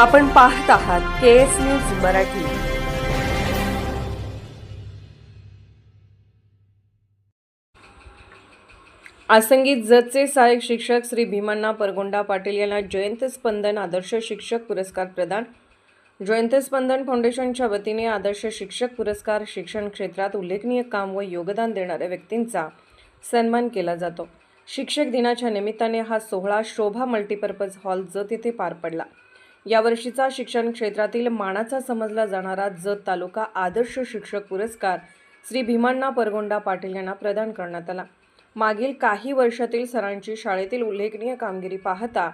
आपण पाहत आहात के एस न्यूज मराठी. आसंगीत जतचे सहाय्यक शिक्षक श्री भीमण्णा परगोंडा पाटील यांना जयंत स्पंदन आदर्श शिक्षक पुरस्कार प्रदान. जयंत स्पंदन फाउंडेशनच्या वतीने आदर्श शिक्षक पुरस्कार शिक्षण क्षेत्रात उल्लेखनीय काम व योगदान देणाऱ्या व्यक्तींचा सन्मान केला जातो. शिक्षक दिनाच्या निमित्ताने हा सोहळा शोभा मल्टीपर्पज हॉल जत येथे पार पडला. यावर्षीचा शिक्षण क्षेत्रातील मानाचा समजला जाणारा जत तालुका आदर्श शिक्षक पुरस्कार श्री भीमांना परगोंडा पाटील यांना प्रदान करण्यात आला. मागील काही वर्षातील सरांची शाळेतील उल्लेखनीय कामगिरी पाहता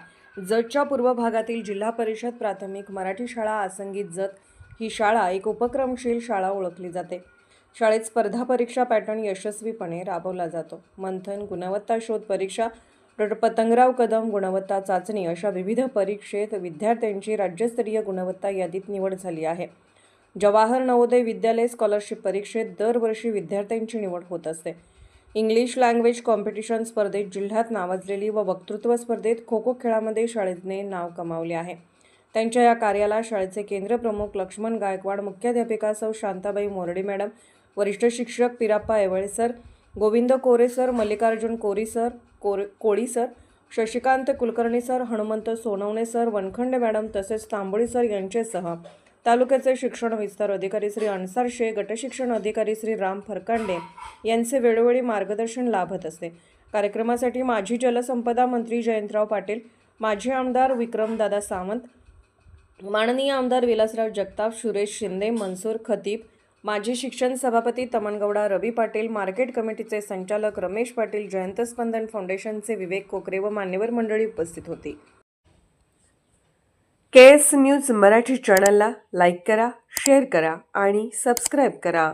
जतच्या पूर्व भागातील जिल्हा परिषद प्राथमिक मराठी शाळा आसंगीत जत ही शाळा एक उपक्रमशील शाळा ओळखली जाते. शाळेत स्पर्धा परीक्षा पॅटर्न यशस्वीपणे राबवला जातो. मंथन गुणवत्ता शोध परीक्षा डॉक्टर पतंगराव कदम गुणवत्ता चाचणी अशा विविध परीक्षेत विद्यार्थ्यांची राज्यस्तरीय गुणवत्ता यादीत निवड झाली आहे. जवाहर नवोदय विद्यालय स्कॉलरशिप परीक्षेत दरवर्षी विद्यार्थ्यांची निवड होत असते. इंग्लिश लँग्वेज कॉम्पिटिशन स्पर्धेत जिल्ह्यात नावाजलेली व वक्तृत्व स्पर्धेत खो खो खेळामध्ये शाळेने नाव कमावले आहे. त्यांच्या या कार्याला शाळेचे केंद्रप्रमुख लक्ष्मण गायकवाड मुख्याध्यापिका सौ शांताबाई मोरडे मॅडम वरिष्ठ शिक्षक Pirappa Evale sir Govind Kore sir Mallikarjun Kori sir core Koli sir Shashikant Kulkarni sir Hanumant Sonawane sir Wankhede madam तसेच तांबोळी सर यांच्यासह तालुक्याचे शिक्षण विस्तार अधिकारी श्री अनसार शे गटशिक्षण अधिकारी श्री राम फरकांडे यांचे वेळोवेळी मार्गदर्शन लाभत असते. कार्यक्रमासाठी माजी जलसंपदा मंत्री जयंतराव पाटील माजी आमदार विक्रमदादा सावंत माननीय आमदार विलासराव जगताप सुरेश शिंदे मनसूर खतीब माजी शिक्षण सभापती तमनगौडा रवी पाटील मार्केट कमिटीचे संचालक रमेश पाटील जयंत स्पंदन फाउंडेशनचे विवेक कोकरे व मान्यवर मंडळी उपस्थित होती. के एस न्यूज मराठी चॅनलला लाईक करा शेअर करा आणि सबस्क्राईब करा.